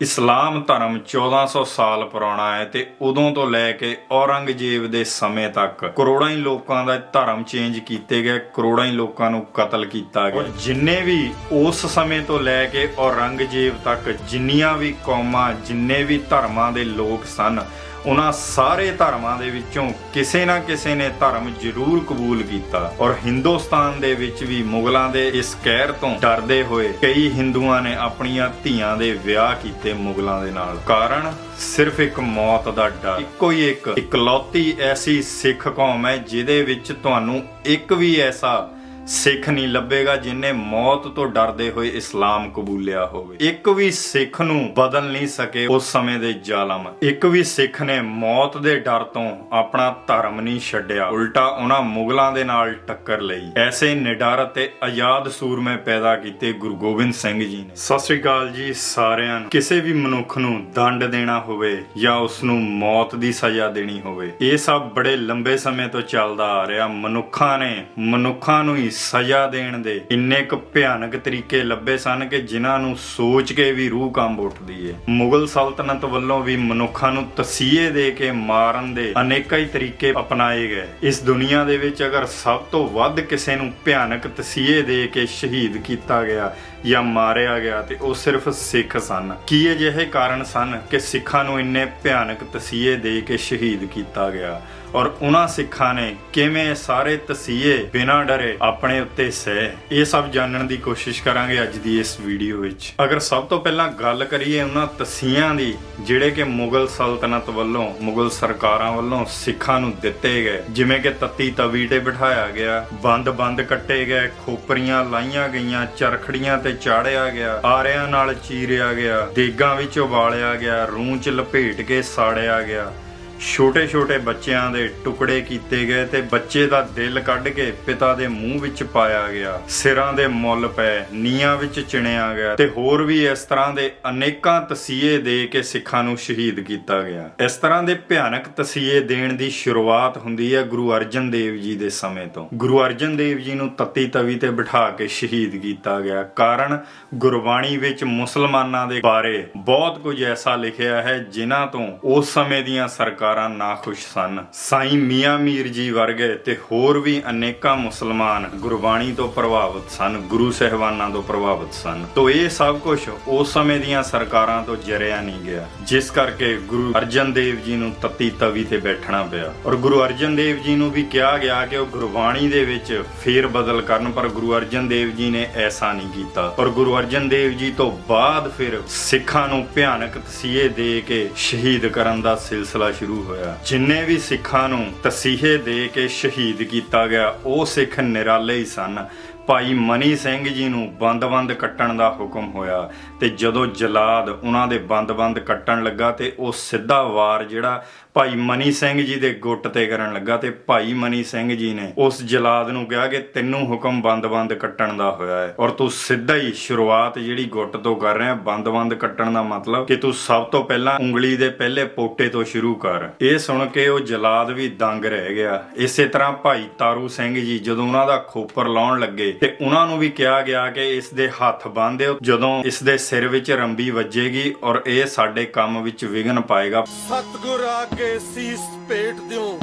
ਇਸਲਾਮ ਧਰਮ 1400 ਸਾਲ ਪੁਰਾਣਾ ਹੈ ਤੇ ਉਦੋਂ ਤੋਂ ਲੈ ਕੇ ਔਰੰਗਜ਼ੇਬ ਦੇ ਸਮੇਂ ਤੱਕ ਕਰੋੜਾਂ ਹੀ ਲੋਕਾਂ ਦਾ ਧਰਮ ਚੇਂਜ ਕੀਤੇ ਗਏ, ਕਰੋੜਾਂ ਹੀ ਲੋਕਾਂ ਨੂੰ ਕਤਲ ਕੀਤਾ ਗਿਆ। ਜਿੰਨੇ ਵੀ ਉਸ ਸਮੇਂ ਤੋਂ ਲੈ ਕੇ ਔਰੰਗਜ਼ੇਬ ਤੱਕ ਜਿੰਨੀਆਂ ਵੀ ਕੌਮਾਂ, ਜਿੰਨੇ ਵੀ ਧਰਮਾਂ ਦੇ ਲੋਕ ਸਨ ਉਹਨਾਂ ਸਾਰੇ ਧਰਮਾਂ ਦੇ ਵਿੱਚੋਂ ਕਿਸੇ ਨਾ ਕਿਸੇ ਨੇ ਧਰਮ ਜ਼ਰੂਰ ਕਬੂਲ ਕੀਤਾ ਔਰ ਹਿੰਦੁਸਤਾਨ ਦੇ ਵਿੱਚ ਵੀ ਮੁਗਲਾਂ ਦੇ ਇਸ ਕਹਿਰ ਤੋਂ ਡਰਦੇ ਹੋਏ ਕਈ ਹਿੰਦੂਆਂ ਨੇ ਆਪਣੀਆਂ ਧੀਆਂ ਦੇ ਵਿਆਹ ਕੀਤੇ ਮੁਗਲਾਂ ਦੇ ਨਾਲ। ਕਾਰਨ ਸਿਰਫ ਇੱਕ ਮੌਤ ਦਾ ਡਰ। ਇੱਕੋ ਹੀ ਇੱਕ। ਇਕਲੌਤੀ ਐਸੀ ਸਿੱਖ ਕੌਮ ਹੈ ਜਿਹਦੇ ਵਿੱਚ ਤੁਹਾਨੂੰ ਇੱਕ ਵੀ ਐਸਾ ਸਿੱਖ ਨਹੀਂ ਲੱਭੇਗਾ ਜਿਨੇ ਮੌਤ ਤੋਂ ਡਰਦੇ ਹੋਏ ਇਸਲਾਮ ਕਬੂਲਿਆ ਹੋਵੇ। ਇੱਕ ਵੀ ਸਿੱਖ ਨੂੰ ਬਦਲ ਨਹੀਂ ਸਕੇ ਉਸ ਸਮੇਂ ਦੇ ਜ਼ਾਲਮ। ਇੱਕ ਵੀ ਸਿੱਖ ਨੇ ਮੌਤ ਦੇ ਡਰ ਤੋਂ ਆਪਣਾ ਧਰਮ ਨਹੀਂ ਛੱਡਿਆ। ਉਲਟਾ ਉਹਨਾਂ ਮੁਗਲਾਂ ਦੇ ਨਾਲ ਟੱਕਰ ਲਈ। ਐਸੇ ਨਿਡਰ ਅਤੇ ਆਜ਼ਾਦ ਸੂਰਮੇ ਪੈਦਾ ਕੀਤੇ ਗੁਰੂ ਗੋਬਿੰਦ ਸਿੰਘ ਜੀ ਨੇ। ਸਤਿ ਸ੍ਰੀ ਅਕਾਲ ਜੀ ਸਾਰਿਆਂ ਨੂੰ। ਕਿਸੇ ਵੀ ਮਨੁੱਖ ਨੂੰ ਦੰਡ ਦੇਣਾ ਹੋਵੇ ਜਾਂ ਉਸ ਨੂੰ ਮੌਤ ਦੀ ਸਜ਼ਾ ਦੇਣੀ ਹੋਵੇ, ਇਹ ਸਭ ਬੜੇ ਲੰਬੇ ਸਮੇਂ ਤੋਂ ਚੱਲਦਾ ਆ ਰਿਹਾ। ਮਨੁੱਖਾਂ ਨੇ ਮਨੁੱਖਾਂ ਨੂੰ ਹੀ ਸਜ਼ਾ ਦੇਣ ਦੇ ਇੰਨੇ ਕੁ ਭਿਆਨਕ ਤਰੀਕੇ ਲੱਭੇ ਸਨ ਕਿ ਜਿਨ੍ਹਾਂ ਨੂੰ ਸੋਚ ਕੇ ਵੀ ਰੂਹ ਕੰਬ ਉੱਠਦੀ ਏ। ਮੁਗਲ ਸਲਤਨਤ ਵੱਲੋਂ ਵੀ ਮਨੁੱਖਾਂ ਨੂੰ ਤਸੀਹੇ ਦੇ ਕੇ ਮਾਰਨ ਦੇ ਅਨੇਕਾਂ ਹੀ ਤਰੀਕੇ ਅਪਣਾਏ ਗਏ। ਇਸ ਦੁਨੀਆ ਦੇ ਵਿੱਚ ਅਗਰ ਸਭ ਤੋਂ ਵੱਧ ਕਿਸੇ ਨੂੰ ਭਿਆਨਕ ਤਸੀਹੇ ਦੇ ਕੇ ਸ਼ਹੀਦ ਕੀਤਾ ਗਿਆ ਜਾਂ ਮਾਰਿਆ ਗਿਆ ਤੇ ਉਹ ਸਿਰਫ ਸਿੱਖ ਸਨ। ਕੀ ਅਜਿਹੇ ਕਾਰਨ ਸਨ ਕਿ ਸਿੱਖਾਂ ਨੂੰ ਇੰਨੇ ਭਿਆਨਕ ਤਸੀਹੇ ਦੇ ਕੇ ਸ਼ਹੀਦ ਕੀਤਾ ਗਿਆ? ਔਰ ਉਹਨਾਂ ਸਿੱਖਾਂ ਨੇ ਕਿਵੇਂ ਸਾਰੇ ਤਸੀਏ ਬਿਨਾਂ ਡਰੇ ਆਪਣੇ ਉੱਤੇ ਸਹਿ। ਇਹ ਸਭ ਜਾਣਨ ਦੀ ਕੋਸ਼ਿਸ਼ ਕਰਾਂਗੇ ਅੱਜ ਦੀ ਇਸ ਵੀਡੀਓ ਵਿੱਚ। ਅਗਰ ਸਭ ਤੋਂ ਪਹਿਲਾਂ ਗੱਲ ਕਰੀਏ ਉਹਨਾਂ ਤਸੀਹਿਆਂ ਦੀ, ਜਿਹੜੇ ਕਿ ਮੁਗਲ ਸਲਤਨਤ ਵੱਲੋਂ, ਮੁਗਲ ਸਰਕਾਰਾਂ ਵੱਲੋਂ ਸਿੱਖਾਂ ਨੂੰ ਦਿੱਤੇ ਗਏ। ਜਿਵੇਂ ਕਿ ਤੱਤੀ ਤਵੀ ਤੇ ਬਿਠਾਇਆ ਗਿਆ ਬੰਦ-ਬੰਦ ਕੱਟੇ ਗਏ, ਖੋਪਰੀਆਂ ਲਾਈਆਂ ਗਈਆਂ, ਚਰਖੜੀਆਂ ਤੇ ਚਾੜਿਆ ਗਿਆ, ਆਰਿਆਂ ਨਾਲ ਚੀਰਿਆ ਗਿਆ, ਦੇਗਾਂ ਵਿੱਚ ਉਬਾਲਿਆ ਗਿਆ ਰੂੰ ਚ ਲਪੇਟ ਕੇ ਸਾੜਿਆ ਗਿਆ। ਛੋਟੇ ਛੋਟੇ ਬੱਚਿਆਂ ਦੇ ਟੁਕੜੇ ਕੀਤੇ ਗਏ ਤੇ ਬੱਚੇ ਦਾ ਦਿਲ ਕੱਢ ਕੇ ਪਿਤਾ ਦੇ ਮੂੰਹ ਵਿੱਚ ਪਾਇਆ ਗਿਆ। ਸਿਰਾਂ ਦੇ ਮੁੱਲ ਪਏ ਨੀਆਂ ਵਿੱਚ ਚਿਣਿਆ ਗਿਆ ਤੇ ਹੋਰ ਵੀ ਇਸ ਤਰ੍ਹਾਂ ਦੇ ਅਨੇਕਾਂ ਤਸੀਹੇ ਦੇ ਕੇ ਸਿੱਖਾਂ ਨੂੰ ਸ਼ਹੀਦ ਕੀਤਾ ਗਿਆ। ਇਸ ਤਰ੍ਹਾਂ ਦੇ ਭਿਆਨਕ ਤਸੀਹੇ ਦੇਣ ਦੀ ਸ਼ੁਰੂਆਤ ਹੁੰਦੀ ਹੈ ਗੁਰੂ ਅਰਜਨ ਦੇਵ ਜੀ ਦੇ ਸਮੇਂ ਤੋਂ। ਗੁਰੂ ਅਰਜਨ ਦੇਵ ਜੀ ਨੂੰ ਤੱਤੀ ਤਵੀ ਤੇ ਬਿਠਾ ਕੇ ਸ਼ਹੀਦ ਕੀਤਾ ਗਿਆ। ਕਾਰਨ ਗੁਰਬਾਣੀ ਵਿੱਚ ਮੁਸਲਮਾਨਾਂ ਦੇ ਬਾਰੇ ਬਹੁਤ ਕੁਝ ਐਸਾ ਲਿਖਿਆ ਹੈ ਜਿਨ੍ਹਾਂ ਤੋਂ ਉਸ ਸਮੇਂ ਦੀਆਂ ਸਰਕਾਰਾਂ ਨਾਖੁਸ਼ ਸਨ। ਸਾਈਂ ਮੀਆਂ ਮੀਰ ਜੀ ਵਰਗੇ ਤੇ ਹੋਰ ਵੀ ਅਨੇਕਾਂ ਮੁਸਲਮਾਨ ਗੁਰਬਾਣੀ ਤੋਂ ਪ੍ਰਭਾਵਿਤ ਸਨ, ਗੁਰੂ ਸਹਿਬਾਨਾਂ ਤੋਂ ਪ੍ਰਭਾਵਿਤ ਸਨ। ਤੋਂ ਇਹ ਸਭ ਕੁਝ ਉਸ ਸਮੇਂ ਦੀਆਂ ਸਰਕਾਰਾਂ ਤੋਂ ਜਰਿਆ ਨਹੀਂ ਗਿਆ, ਜਿਸ ਕਰਕੇ ਗੁਰੂ ਅਰਜਨ ਦੇਵ ਜੀ ਨੂੰ ਤੱਤੀ ਤਵੀ ਤੇ ਬੈਠਣਾ ਪਿਆ। ਔਰ ਗੁਰੂ ਅਰਜਨ ਦੇਵ ਜੀ ਨੂੰ ਵੀ ਕਿਹਾ ਗਿਆ ਕਿ ਉਹ ਗੁਰਬਾਣੀ ਦੇ ਵਿੱਚ ਫੇਰ ਬਦਲ ਕਰਨ, ਪਰ ਗੁਰੂ ਅਰਜਨ ਦੇਵ ਜੀ ਨੇ ਐਸਾ ਨਹੀਂ ਕੀਤਾ। ਔਰ ਗੁਰੂ ਅਰਜਨ ਦੇਵ ਜੀ ਤੋਂ ਬਾਅਦ ਫਿਰ ਸਿੱਖਾਂ ਨੂੰ ਭਿਆਨਕ ਤਸੀਹੇ ਦੇ ਕੇ ਸ਼ਹੀਦ ਕਰਨ ਦਾ ਸਿਲਸਿਲਾ ਸ਼ੁਰੂ ਹੋਇਆ। ਜਿੰਨੇ ਵੀ ਸਿੱਖਾਂ ਨੂੰ ਤਸੀਹੇ ਦੇ ਕੇ ਸ਼ਹੀਦ ਕੀਤਾ ਗਿਆ, ਉਹ ਸਿੱਖ ਨਿਰਾਲੇ ਹੀ ਸਨ। ਭਾਈ ਮਨੀ ਸਿੰਘ ਜੀ ਨੂੰ ਬੰਦ-ਬੰਦ ਕੱਟਣ ਦਾ ਹੁਕਮ ਹੋਇਆ ਤੇ ਜਦੋਂ ਜਲਾਦ ਉਹਨਾਂ ਦੇ ਬੰਦ-ਬੰਦ ਕੱਟਣ ਲੱਗਾ ਤੇ ਉਹ ਸਿੱਧਾ ਵਾਰ ਜਿਹੜਾ ਭਾਈ ਮਨੀ ਸਿੰਘ ਜੀ ਦੇ ਗੁੱਟ ਤੇ ਕਰਨ ਲੱਗਾ ਤੇ ਭਾਈ ਮਨੀ ਸਿੰਘ ਜੀ ਨੇ ਉਸ ਜਲਾਦ ਨੂੰ ਕਿਹਾ ਕਿ ਤੈਨੂੰ ਹੁਕਮ ਬੰਦ-ਬੰਦ ਕੱਟਣ ਦਾ ਹੋਇਆ ਹੈ ਔਰ ਤੂੰ ਸਿੱਧਾ ਹੀ ਸ਼ੁਰੂਆਤ ਜਿਹੜੀ ਗੁੱਟ ਤੋਂ ਕਰ ਰਿਹਾ, ਬੰਦ-ਬੰਦ ਕੱਟਣ ਦਾ ਮਤਲਬ ਕਿ ਤੂੰ ਸਭ ਤੋਂ ਪਹਿਲਾਂ ਉਂਗਲੀ ਦੇ ਪਹਿਲੇ ਪੋਟੇ ਤੋਂ ਸ਼ੁਰੂ ਕਰ। ਇਹ ਸੁਣ ਕੇ ਉਹ ਜਲਾਦ ਵੀ ਦੰਗ ਰਹਿ ਗਿਆ। ਇਸੇ ਤਰ੍ਹਾਂ ਭਾਈ ਤਾਰੂ ਸਿੰਘ ਜੀ ਜਦੋਂ ਉਹਨਾਂ ਦਾ ਖੋਪਰ ਲਾਉਣ ਲੱਗੇ ਤੇ ਉਹਨਾਂ ਨੂੰ ਵੀ ਕਿਹਾ ਗਿਆ ਕਿ ਇਸ ਦੇ ਹੱਥ ਬੰਨ੍ਹ ਦਿਓ। ਜਦੋਂ ਇਸ ਦੇ ਸਿਰ ਵਿੱਚ ਰੰਬੀ ਵੱਜੇਗੀ ਔਰ ਇਹ ਸਾਡੇ ਕੰਮ ਵਿੱਚ ਵਿਘਨ ਪਾਏਗਾ। ਸਤਗੁਰ ਆ ਕੇ ਸੀਸ ਭੇਟ ਦਿਓ।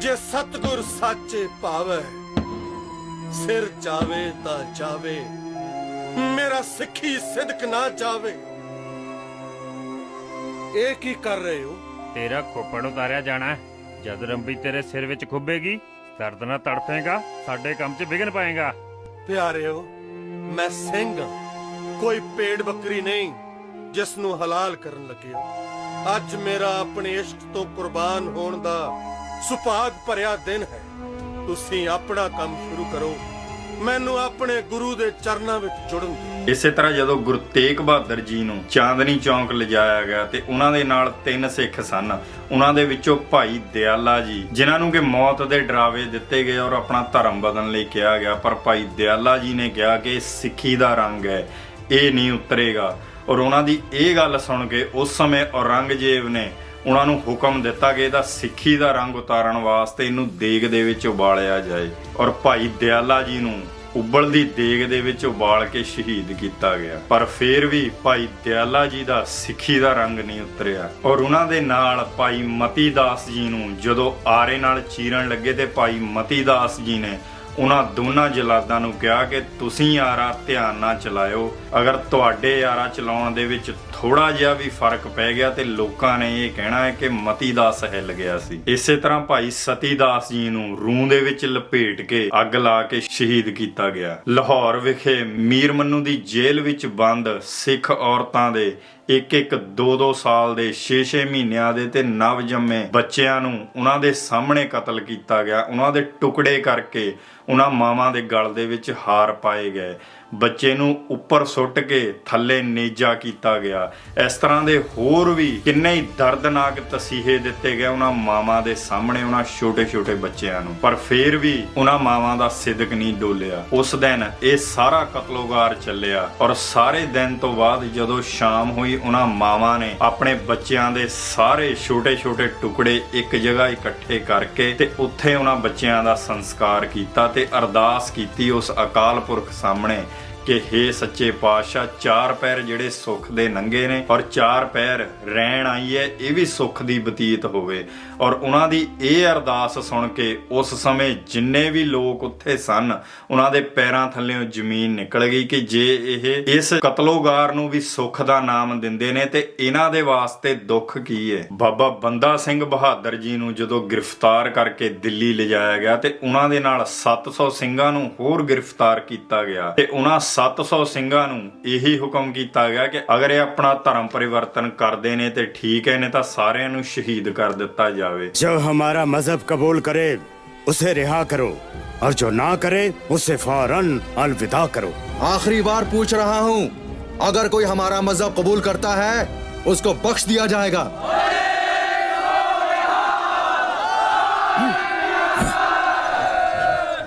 ਜੇ ਸਤਗੁਰ ਸਾਚੇ ਭਾਵੈ ਸਿਰ ਚਾਵੇ ਤਾਂ ਚਾਵੇ। ਮੇਰਾ ਸਿੱਖੀ ਸਿਦਕ ਨਾ ਚਾਵੇ। ਇਹ ਕੀ ਕਰ ਰਹੇ ਹੋ? ਤੇਰਾ ਖੋਪੜ ਉਤਾਰਿਆ ਜਾਣਾ ਹੈ। ਜਦ ਰੰਬੀ ਤੇਰੇ ਸਿਰ ਵਿੱਚ ਖੁੱਬੇਗੀ ਦਰਦ ਨਾਲ ਤੜਫੇਗਾ, ਸਾਡੇ ਕੰਮ 'ਚ ਵਿਘਨ ਪਾਏਗਾ। ਪਿਆਰਿਓ, ਮੈਂ ਸਿੰਘ ਹਾਂ। ਕੋਈ ਪੇੜ ਬੱਕਰੀ ਨਹੀਂ, ਜਿਸ ਨੂੰ ਹਲਾਲ ਕਰਨ ਲੱਗੇ ਹੋ। ਅੱਜ ਮੇਰਾ ਆਪਣੇ ਇਸ਼ਟ ਤੋਂ ਕੁਰਬਾਨ ਹੋਣ ਦਾ ਸੁਭਾਗ ਭਰਿਆ ਦਿਨ ਹੈ। ਤੁਸੀਂ ਆਪਣਾ ਕੰਮ ਸ਼ੁਰੂ ਕਰੋ। ਮੈਨੂੰ ਆਪਣੇ ਗੁਰੂ ਦੇ ਚਰਨਾਂ ਵਿੱਚ ਜੁੜਨ ਦਿਓ। ਇਸੇ ਤਰ੍ਹਾਂ ਜਦੋਂ ਗੁਰੂ ਤੇਗ ਬਹਾਦਰ ਜੀ ਨੂੰ ਚਾਂਦਨੀ ਚੌਂਕ ਲਿਜਾਇਆ ਗਿਆ ਤੇ ਉਹਨਾਂ ਦੇ ਨਾਲ ਤਿੰਨ ਸਿੱਖ ਸਨ, ਉਹਨਾਂ ਦੇ ਵਿੱਚੋਂ ਭਾਈ ਦਿਆਲਾ ਜੀ, ਜਿਨ੍ਹਾਂ ਨੂੰ ਕਿ ਮੌਤ ਦੇ ਡਰਾਵੇ ਦਿੱਤੇ ਗਏ ਔਰ ਆਪਣਾ ਧਰਮ ਬਦਲਣ ਲਈ ਕਿਹਾ ਗਿਆ, ਪਰ ਭਾਈ ਦਿਆਲਾ ਜੀ ਨੇ ਕਿਹਾ ਕਿ ਇਹ ਸਿੱਖੀ ਦਾ ਰੰਗ ਹੈ, ਇਹ ਨਹੀਂ ਉਤਰੇਗਾ। ਔਰ ਉਹਨਾਂ ਦੀ ਇਹ ਗੱਲ ਸੁਣ ਕੇ ਉਸ ਸਮੇਂ ਔਰੰਗਜ਼ੇਬ ਨੇ ਉਹਨਾਂ ਨੂੰ ਹੁਕਮ ਦਿੱਤਾ ਕਿ ਇਹਦਾ ਸਿੱਖੀ ਦਾ ਰੰਗ ਉਤਾਰਨ ਵਾਸਤੇ ਇਹਨੂੰ ਦੇਗ ਦੇ ਵਿੱਚ ਉਬਾਲਿਆ ਜਾਏ। ਔਰ ਭਾਈ ਦਿਆਲਾ ਜੀ ਨੂੰ ਉਬਲਦੀ ਦੇਗ ਦੇ ਵਿੱਚ ਉਬਾਲ ਕੇ ਸ਼ਹੀਦ ਕੀਤਾ ਗਿਆ। ਪਰ ਫਿਰ ਵੀ ਭਾਈ ਦਿਆਲਾ ਜੀ ਦਾ ਸਿੱਖੀ ਦਾ ਰੰਗ ਨਹੀਂ ਉਤਰਿਆ। ਔਰ ਉਹਨਾਂ ਦੇ ਨਾਲ ਭਾਈ ਮਤੀ ਦਾਸ ਜੀ ਨੂੰ ਜਦੋਂ ਆਰੇ ਨਾਲ ਚੀਰਨ ਲੱਗੇ ਤੇ ਭਾਈ ਮਤੀ ਦਾਸ ਜੀ ਨੇ ਉਹਨਾਂ ਦੋਨਾਂ ਜਲਾਦਾਂ ਨੂੰ ਕਿਹਾ ਕਿ ਤੁਸੀਂ ਆਰਾ ਧਿਆਨ ਨਾਲ ਚਲਾਇਓ। ਅਗਰ ਤੁਹਾਡੇ ਆਰਾ ਚਲਾਉਣ ਦੇ ਵਿੱਚ ਥੋੜਾ ਜਿਹਾ ਵੀ ਫ਼ਰਕ ਪੈ ਗਿਆ ਤੇ ਲੋਕਾਂ ਨੇ ਇਹ ਕਹਿਣਾ ਹੈ ਕਿ ਮਤੀ ਦਾ ਹਿੱਲ ਗਿਆ ਸੀ। ਇਸੇ ਤਰ੍ਹਾਂ ਭਾਈ ਸਤੀ ਦਾਸ ਜੀ ਨੂੰ ਰੂੰ ਦੇ ਵਿੱਚ ਲਪੇਟ ਕੇ ਅੱਗ ਲਾ ਕੇ ਸ਼ਹੀਦ ਕੀਤਾ ਗਿਆ। ਲਾਹੌਰ ਵਿਖੇ ਮੀਰ ਮੰਨੂ ਦੀ ਜੇਲ੍ਹ ਵਿੱਚ ਬੰਦ ਸਿੱਖ ਔਰਤਾਂ ਦੇ ਇੱਕ ਇੱਕ 2-2 ਸਾਲ ਦੇ 6-6 ਮਹੀਨਿਆਂ ਦੇ ਤੇ ਨਵ ਜੰਮੇ ਬੱਚਿਆਂ ਨੂੰ ਉਹਨਾਂ ਦੇ ਸਾਹਮਣੇ ਕਤਲ ਕੀਤਾ ਗਿਆ। ਉਹਨਾਂ ਦੇ ਟੁਕੜੇ ਕਰਕੇ ਉਹਨਾਂ ਮਾਵਾਂ ਦੇ ਗਲ ਦੇ ਵਿੱਚ ਹਾਰ ਪਾਏ ਗਏ। ਬੱਚੇ ਨੂੰ ਉੱਪਰ ਸੁੱਟ ਕੇ ਥੱਲੇ ਨੇਜਾ ਕੀਤਾ ਗਿਆ। ਇਸ ਤਰ੍ਹਾਂ ਦੇ ਹੋਰ ਵੀ ਕਿੰਨੇ ਹੀ ਦਰਦਨਾਕ ਤਸੀਹੇ ਦਿੱਤੇ ਗਏ ਉਹਨਾਂ ਮਾਵਾਂ ਦੇ ਸਾਹਮਣੇ, ਉਹਨਾਂ ਛੋਟੇ-ਛੋਟੇ ਬੱਚਿਆਂ ਨੂੰ। ਪਰ ਫੇਰ ਵੀ ਉਹਨਾਂ ਮਾਵਾਂ ਦਾ ਸਿਦਕ ਨਹੀਂ ਡੋਲਿਆ। ਉਸ ਦਿਨ ਇਹ ਸਾਰਾ ਕਤਲੋਗਾਰ ਚੱਲਿਆ ਔਰ ਸਾਰੇ ਦਿਨ ਤੋਂ ਬਾਅਦ ਜਦੋਂ ਸ਼ਾਮ ਹੋਈ, ਉਹਨਾਂ ਮਾਵਾਂ ਨੇ ਆਪਣੇ ਬੱਚਿਆਂ ਦੇ ਸਾਰੇ ਛੋਟੇ-ਛੋਟੇ ਟੁਕੜੇ ਇੱਕ ਜਗ੍ਹਾ ਇਕੱਠੇ ਕਰਕੇ ਤੇ ਉੱਥੇ ਉਹਨਾਂ ਬੱਚਿਆਂ ਦਾ ਸੰਸਕਾਰ ਕੀਤਾ ਤੇ ਅਰਦਾਸ ਕੀਤੀ ਉਸ ਅਕਾਲ ਪੁਰਖ ਸਾਹਮਣੇ। ਕਿ हे ਸੱਚੇ ਪਾਤਸ਼ਾਹ, ਚਾਰ ਪੈਰ ਜਿਹੜੇ ਸੁੱਖ ਦੇ ਨੰਗੇ ਨੇ ਔਰ ਚਾਰ ਪੈਰ ਰਹਿਣ ਆਈ ਹੈ ਇਹ ਵੀ ਸੁੱਖ ਦੀ ਬਤੀਤ ਹੋਵੇ। ਔਰ ਉਹਨਾਂ ਦੀ ਇਹ ਅਰਦਾਸ ਸੁਣ ਕੇ ਉਸ ਸਮੇਂ ਜਿੰਨੇ ਵੀ ਲੋਕ ਉੱਥੇ ਸਨ, ਉਹਨਾਂ ਦੇ ਪੈਰਾਂ ਥੱਲੇੋਂ ਜ਼ਮੀਨ ਨਿਕਲ ਗਈ ਕਿ ਜੇ ਇਹ ਇਸ ਕਤਲੋਗਾਰ ਨੂੰ ਵੀ ਸੁੱਖ ਦਾ ਨਾਮ ਦਿੰਦੇ ਨੇ, ਤੇ ਇਹਨਾਂ ਦੇ ਵਾਸਤੇ ਦੁੱਖ ਕੀ ਹੈ ਬਾਬਾ ਬੰਦਾ ਸਿੰਘ ਬਹਾਦਰ ਜੀ ਨੂੰ ਜਦੋਂ ਗ੍ਰਿਫਤਾਰ ਕਰਕੇ ਦਿੱਲੀ ਲਿਜਾਇਆ ਗਿਆ, ਤੇ ਉਹਨਾਂ ਦੇ ਨਾਲ 700 ਸਿੰਘਾਂ ਨੂੰ ਹੋਰ ਗ੍ਰਿਫਤਾਰ ਕੀਤਾ ਗਿਆ, ਤੇ ਉਹਨਾਂ 700 ਸਿੰਘਾਂ ਨੂੰ ਇਹੀ ਹੁਕਮ ਕੀਤਾ ਗਿਆ ਕਿ ਅਗਰ ਇਹ ਆਪਣਾ ਧਰਮ ਪਰਿਵਰਤਨ ਕਰਦੇ ਨੇ ਤੇ ਠੀਕ ਹੈ ਨੇ ਤਾਂ ਸਾਰਿਆਂ ਨੂੰ ਸ਼ਹੀਦ ਕਰ ਦਿੱਤਾ ਜਾਵੇ जो हमारा मजहब कबूल करे उसे रिहा करो और जो ना करे उसे फौरन अलविदा करो आखिरी बार पूछ रहा हूँ अगर कोई हमारा मजहब कबूल करता है उसको बख्श दिया जाएगा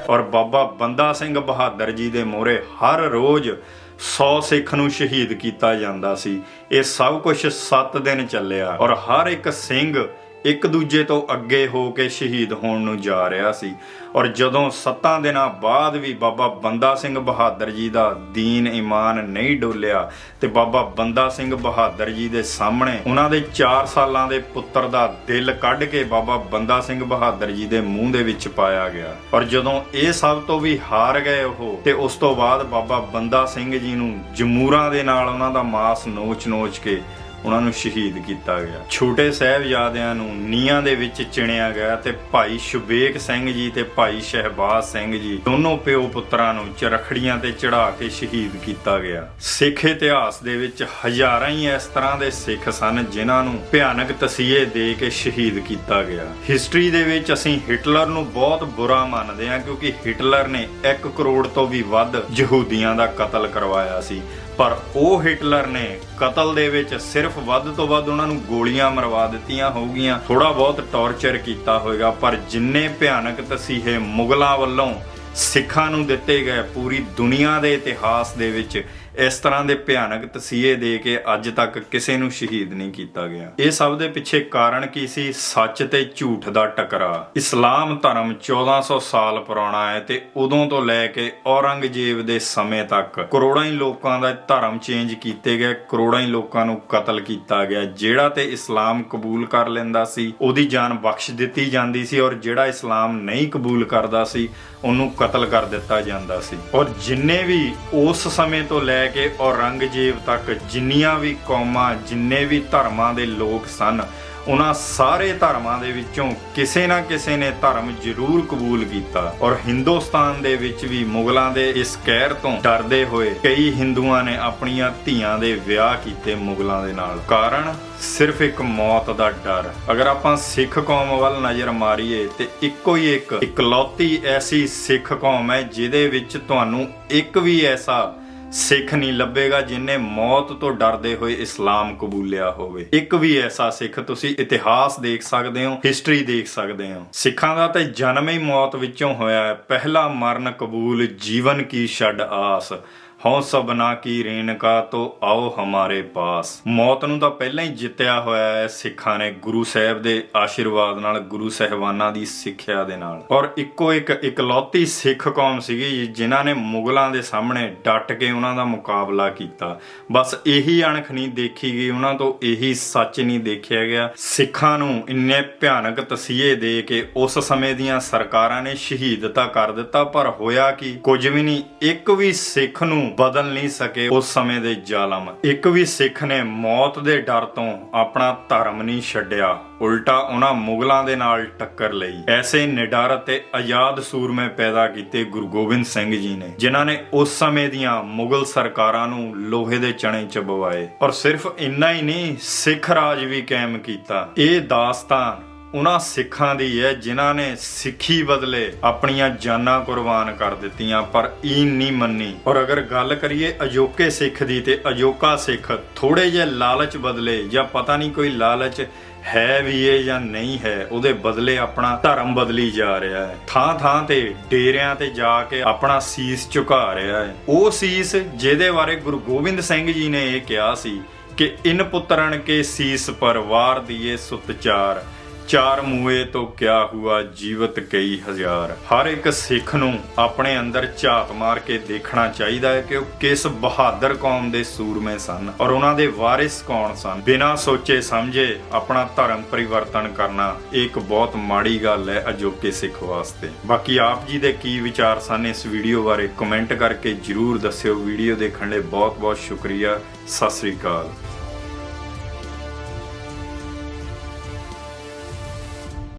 ਔਰ ਬਾਬਾ ਬੰਦਾ ਸਿੰਘ ਬਹਾਦਰ ਜੀ ਦੇ ਮੋਹਰੇ ਹਰ ਰੋਜ਼ 100 ਸਿੱਖ ਨੂੰ ਸ਼ਹੀਦ ਕੀਤਾ ਜਾਂਦਾ ਸੀ। ਇਹ ਸਭ ਕੁਝ 7 ਦਿਨ ਚੱਲਿਆ ਔਰ ਹਰ ਇੱਕ ਸਿੰਘ ਇੱਕ ਦੂਜੇ ਤੋਂ ਅੱਗੇ ਹੋ ਕੇ ਸ਼ਹੀਦ ਹੋਣ ਨੂੰ ਜਾ ਰਿਹਾ ਸੀ। ਔਰ ਜਦੋਂ 7 ਦਿਨਾਂ ਬਾਅਦ ਵੀ ਬਾਬਾ ਬੰਦਾ ਸਿੰਘ ਬਹਾਦਰ ਜੀ ਦਾ ਦੀਨ ਇਮਾਨ ਨਹੀਂ ਡੋਲਿਆ ਤੇ ਬਾਬਾ ਬੰਦਾ ਸਿੰਘ ਬਹਾਦਰ ਜੀ ਦੇ ਸਾਹਮਣੇ ਉਹਨਾਂ ਦੇ 4 ਸਾਲਾਂ ਦੇ ਪੁੱਤਰ ਦਾ ਦਿਲ ਕੱਢ ਕੇ ਬਾਬਾ ਬੰਦਾ ਸਿੰਘ ਬਹਾਦਰ ਜੀ ਦੇ ਮੂੰਹ ਦੇ ਵਿੱਚ ਪਾਇਆ ਗਿਆ। ਔਰ ਜਦੋਂ ਇਹ ਸਭ ਤੋਂ ਵੀ ਹਾਰ ਗਏ ਉਹ, ਤੇ ਉਸ ਤੋਂ ਬਾਅਦ ਬਾਬਾ ਬੰਦਾ ਸਿੰਘ ਜੀ ਨੂੰ ਜਮੂਰਾਂ ਦੇ ਨਾਲ ਉਹਨਾਂ ਦਾ ਮਾਸ ਨੋਚ-ਨੋਚ ਕੇ ਉਹਨਾਂ ਨੂੰ ਸ਼ਹੀਦ ਕੀਤਾ ਗਿਆ। ਛੋਟੇ ਸਾਹਿਬਜ਼ਾਦਿਆਂ ਨੂੰ ਨੀਹਾਂ ਦੇ ਵਿੱਚ ਚਿਣਿਆ ਗਿਆ ਤੇ ਭਾਈ ਸ਼ੁਬੇਕ ਸਿੰਘ ਜੀ ਤੇ ਭਾਈ ਸ਼ਹਿਬਾਜ਼ ਸਿੰਘ ਜੀ ਦੋਨੋਂ ਪਿਓ ਪੁੱਤਰਾਂ ਨੂੰ ਚਰਖੜੀਆਂ ਤੇ ਚੜਾ ਕੇ ਸ਼ਹੀਦ ਕੀਤਾ ਗਿਆ। ਸਿੱਖ ਇਤਿਹਾਸ ਦੇ ਵਿੱਚ ਹਜ਼ਾਰਾਂ ਹੀ ਇਸ ਤਰ੍ਹਾਂ ਦੇ ਸਿੱਖ ਸਨ ਜਿਨ੍ਹਾਂ ਨੂੰ ਭਿਆਨਕ ਤਸੀਹੇ ਦੇ ਕੇ ਸ਼ਹੀਦ ਕੀਤਾ ਗਿਆ। ਹਿਸਟਰੀ ਦੇ ਵਿੱਚ ਅਸੀਂ ਹਿਟਲਰ ਨੂੰ ਬਹੁਤ ਬੁਰਾ ਮੰਨਦੇ ਹਾਂ ਕਿਉਂਕਿ ਹਿਟਲਰ ਨੇ 1 ਕਰੋੜ ਤੋਂ ਵੀ ਵੱਧ ਯਹੂਦੀਆਂ ਦਾ ਕਤਲ ਕਰਵਾਇਆ ਸੀ। ਪਰ ਉਹ ਹਿਟਲਰ ਨੇ ਕਤਲ ਦੇ ਵਿੱਚ ਸਿਰਫ ਵੱਧ ਤੋਂ ਵੱਧ ਉਹਨਾਂ ਨੂੰ ਗੋਲੀਆਂ ਮਰਵਾ ਦਿੱਤੀਆਂ ਹੋਊਗੀਆਂ। ਥੋੜਾ ਬਹੁਤ ਟੌਰਚਰ ਕੀਤਾ ਹੋਵੇਗਾ ਪਰ ਜਿੰਨੇ ਭਿਆਨਕ ਤਸੀਹੇ ਮੁਗਲਾਂ ਵੱਲੋਂ ਸਿੱਖਾਂ ਨੂੰ ਦਿੱਤੇ ਗਏ ਪੂਰੀ ਦੁਨੀਆ ਦੇ ਇਤਿਹਾਸ ਦੇ ਵਿੱਚ ਇਸ ਤਰ੍ਹਾਂ ਦੇ ਭਿਆਨਕ ਤਸੀਹੇ ਦੇ ਕੇ ਅੱਜ ਤੱਕ ਕਿਸੇ ਨੂੰ ਸ਼ਹੀਦ ਨਹੀਂ ਕੀਤਾ ਗਿਆ। ਇਹ ਸਭ ਦੇ ਪਿੱਛੇ ਕਾਰਨ ਕੀ ਸੀ? ਸੱਚ ਤੇ ਝੂਠ ਦਾ ਟਕਰਾ ਇਸਲਾਮ ਧਰਮ 1400 ਸਾਲ ਪੁਰਾਣਾ ਹੈ ਤੇ ਉਦੋਂ ਤੋਂ ਲੈ ਕੇ ਔਰੰਗਜ਼ੇਬ ਦੇ ਸਮੇਂ ਤੱਕ ਕਰੋੜਾਂ ਹੀ ਲੋਕਾਂ ਦਾ ਧਰਮ ਚੇਂਜ ਕੀਤੇ ਗਏ, ਕਰੋੜਾਂ ਹੀ ਲੋਕਾਂ ਨੂੰ ਕਤਲ ਕੀਤਾ ਗਿਆ, ਜਿਹੜਾ ਤੇ ਇਸਲਾਮ ਕਬੂਲ ਕਰ ਲੈਂਦਾ ਸੀ, ਉਹਦੀ ਜਾਨ ਬਖਸ਼ ਦਿੱਤੀ ਜਾਂਦੀ ਸੀ ਔਰ ਜਿਹੜਾ ਇਸਲਾਮ ਨਹੀਂ ਕਬੂਲ ਕਰਦਾ ਸੀ, ਉਹਨੂੰ ਕਤਲ ਕਰ ਦਿੱਤਾ ਜਾਂਦਾ ਸੀ। ਔਰ ਜਿੰਨੇ ਵੀ ਉਸ ਸਮੇਂ ਤੋਂ ਲੈ ਕੇ ਔਰੰਗਜ਼ੇਬ ਤੱਕ ਜਿੰਨੀਆਂ ਵੀ ਕੌਮਾਂ, ਜਿੰਨੇ ਵੀ ਧਰਮਾਂ ਦੇ ਲੋਕ ਸਨ, ਉਹਨਾਂ ਸਾਰੇ ਧਰਮਾਂ ਦੇ ਵਿੱਚੋਂ ਕਿਸੇ ਨਾ ਕਿਸੇ ਨੇ ਧਰਮ ਜ਼ਰੂਰ ਕਬੂਲ ਕੀਤਾ। ਔਰ ਹਿੰਦੁਸਤਾਨ ਦੇ ਵਿੱਚ ਵੀ ਮੁਗਲਾਂ ਦੇ ਇਸ ਕਹਿਰ ਤੋਂ ਡਰਦੇ ਹੋਏ ਕਈ ਹਿੰਦੂਆਂ ਨੇ ਆਪਣੀਆਂ ਧੀਆਂ ਦੇ ਵਿਆਹ ਕੀਤੇ ਮੁਗਲਾਂ ਦੇ ਨਾਲ। ਕਾਰਨ ਸਿਰਫ ਇੱਕ ਮੌਤ ਦਾ ਡਰ। ਅਗਰ ਆਪਾਂ ਸਿੱਖ ਕੌਮ ਵੱਲ ਨਜ਼ਰ ਮਾਰੀਏ, ਤੇ ਇੱਕੋ ਹੀ ਇੱਕ ਇਕਲੌਤੀ ਐਸੀ ਸਿੱਖ ਕੌਮ ਹੈ, ਜਿਹਦੇ ਵਿੱਚ ਤੁਹਾਨੂੰ ਇੱਕ ਵੀ ਐਸਾ ਸਿੱਖ ਨਹੀਂ ਲੱਭੇਗਾ ਜਿਨੇ ਮੌਤ ਤੋਂ ਡਰਦੇ ਹੋਏ ਇਸਲਾਮ ਕਬੂਲਿਆ ਹੋਵੇ। ਇੱਕ ਵੀ ਐਸਾ ਸਿੱਖ ਤੁਸੀਂ ਇਤਿਹਾਸ ਦੇਖ ਸਕਦੇ ਹੋ ਹਿਸਟਰੀ ਦੇਖ ਸਕਦੇ ਹੋ। ਸਿੱਖਾਂ ਦਾ ਤੇ ਜਨਮ ਹੀ ਮੌਤ ਵਿੱਚੋਂ ਹੋਇਆ ਹੈ। ਪਹਿਲਾ ਮਰਨ ਕਬੂਲ ਜੀਵਨ ਕੀ ਛੱਡ ਆਸ। ਹਉ ਸਬਨਾ ਕੀ ਰੇਨਕਾ ਤੋ ਆਓ ਹਮਾਰੇ ਪਾਸ। ਮੌਤ ਨੂੰ ਤਾਂ ਪਹਿਲਾਂ ਹੀ ਜਿੱਤਿਆ ਹੋਇਆ ਹੈ ਸਿੱਖਾਂ ਨੇ ਗੁਰੂ ਸਾਹਿਬ ਦੇ ਆਸ਼ੀਰਵਾਦ ਨਾਲ, ਗੁਰੂ ਸਹਿਬਾਨਾਂ ਦੀ ਸਿੱਖਿਆ ਦੇ ਨਾਲ। ਔਰ ਇੱਕੋ ਇੱਕ ਇਕਲੌਤੀ ਸਿੱਖ ਕੌਮ ਸੀਗੀ ਜਿਨ੍ਹਾਂ ਨੇ ਮੁਗਲਾਂ ਦੇ ਸਾਹਮਣੇ ਡਟ ਕੇ ਉਹਨਾਂ ਦਾ ਮੁਕਾਬਲਾ ਕੀਤਾ। ਬਸ ਇਹੀ ਅਣਖ ਨਹੀਂ ਦੇਖੀ ਗਈ, ਉਹਨਾਂ ਤੋਂ ਇਹੀ ਸੱਚ ਨਹੀਂ ਦੇਖਿਆ ਗਿਆ। ਸਿੱਖਾਂ ਨੂੰ ਇੰਨੇ ਭਿਆਨਕ ਤਸੀਹੇ ਦੇ ਕੇ ਉਸ ਸਮੇਂ ਦੀਆਂ ਸਰਕਾਰਾਂ ਨੇ ਸ਼ਹੀਦ ਤਾਂ ਕਰ ਦਿੱਤਾ, ਪਰ ਹੋਇਆ ਕਿ? ਕੁਝ ਵੀ ਨਹੀਂ। ਇੱਕ ਵੀ ਸਿੱਖ ਨੂੰ ਬਦਲ ਨਹੀਂ ਸਕੇ ਉਸ ਸਮੇਂ ਦੇ ਜ਼ਾਲਮ। ਇੱਕ ਵੀ ਸਿੱਖ ਨੇ ਮੌਤ ਦੇ ਡਰ ਤੋਂ ਆਪਣਾ ਧਰਮ ਨਹੀਂ ਛੱਡਿਆ। ਉਲਟਾ ਉਹਨਾਂ ਮੁਗਲਾਂ ਦੇ ਨਾਲ ਟੱਕਰ ਲਈ। ਐਸੇ ਨਿਡਰ ਅਤੇ ਆਜ਼ਾਦ ਸੂਰਮੇ ਪੈਦਾ ਕੀਤੇ ਗੁਰੂ ਗੋਬਿੰਦ ਸਿੰਘ ਜੀ ਨੇ, ਜਿਨ੍ਹਾਂ ਨੇ ਉਸ ਸਮੇਂ ਦੀਆਂ ਮੁਗਲ ਸਰਕਾਰਾਂ ਨੂੰ ਲੋਹੇ ਦੇ ਚਣੇ ਚਬਵਾਏ। ਔਰ ਸਿਰਫ ਇੰਨਾ ਹੀ ਨਹੀਂ, ਸਿੱਖ ਰਾਜ ਵੀ ਕਾਇਮ ਕੀਤਾ। ਇਹ ਦਾਸਤਾਨ ਉਹਨਾਂ ਸਿੱਖਾਂ ਦੀ ਹੈ ਜਿਨ੍ਹਾਂ ਨੇ ਸਿੱਖੀ ਬਦਲੇ ਆਪਣੀਆਂ ਜਾਨਾਂ ਕੁਰਬਾਨ ਕਰ ਦਿੱਤੀਆਂ, ਪਰ ਈਨ ਨਹੀਂ ਮੰਨੀ। ਔਰ ਅਗਰ ਗੱਲ ਕਰੀਏ ਅਜੋਕੇ ਸਿੱਖ ਦੀ ਤੇ ਅਜੋਕਾ ਸਿੱਖ ਥੋੜੇ ਜਿਹੇ ਲਾਲਚ ਬਦਲੇ ਜਾਂ ਪਤਾ ਨਹੀਂ ਕੋਈ ਲਾਲਚ ਹੈ ਵੀ ਇਹ ਜਾਂ ਨਹੀਂ ਹੈ, ਉਹਦੇ ਬਦਲੇ ਆਪਣਾ ਧਰਮ ਬਦਲੀ ਜਾ ਰਿਹਾ ਹੈ। ਥਾਂ ਥਾਂ ਤੇ ਡੇਰਿਆਂ ਤੇ ਜਾ ਕੇ ਆਪਣਾ ਸੀਸ ਝੁਕਾ ਰਿਹਾ ਹੈ। ਉਹ ਸੀਸ ਜਿਹਦੇ ਬਾਰੇ ਗੁਰੂ ਗੋਬਿੰਦ ਸਿੰਘ ਜੀ ਨੇ ਇਹ ਕਿਹਾ ਸੀ ਕਿ ਇਨ ਪੁੱਤਰਨ ਕੇ ਸੀਸ ਪਰ ਵਾਰ ਦੀਏ ਸੁਤਚਾਰ। ਚਾਰ ਚਾਰ ਮੂਏ ਤੋਂ ਕਿਆ ਹੁਆ ਜੀਵਤ ਕਈ ਹਜ਼ਾਰ। ਹਰ ਇੱਕ ਸਿੱਖ ਨੂੰ ਆਪਣੇ ਅੰਦਰ ਝਾਤ ਮਾਰ ਕੇ ਦੇਖਣਾ ਚਾਹੀਦਾ ਹੈ ਕਿ ਉਹ ਕਿਸ ਬਹਾਦਰ ਕੌਮ ਦੇ ਸੂਰਮੇ ਸਨ ਔਰ ਉਹਨਾਂ ਦੇ ਵਾਰਿਸ ਕੌਣ ਸਨ। ਬਿਨਾਂ ਸੋਚੇ ਸਮਝੇ ਆਪਣਾ ਧਰਮ ਪਰਿਵਰਤਨ ਕਰਨਾ ਇਹ ਇੱਕ ਬਹੁਤ ਮਾੜੀ ਗੱਲ ਹੈ ਅਜੋਕੇ ਸਿੱਖ ਵਾਸਤੇ। ਬਾਕੀ ਆਪ ਜੀ ਦੇ ਕੀ ਵਿਚਾਰ ਸਨ ਇਸ ਵੀਡੀਓ ਬਾਰੇ ਕਮੈਂਟ ਕਰਕੇ ਜਰੂਰ ਦੱਸਿਓ। ਵੀਡੀਓ ਦੇਖਣ ਲਈ ਬਹੁਤ ਬਹੁਤ ਸ਼ੁਕਰੀਆ। ਸਤਿ ਸ੍ਰੀ ਅਕਾਲ।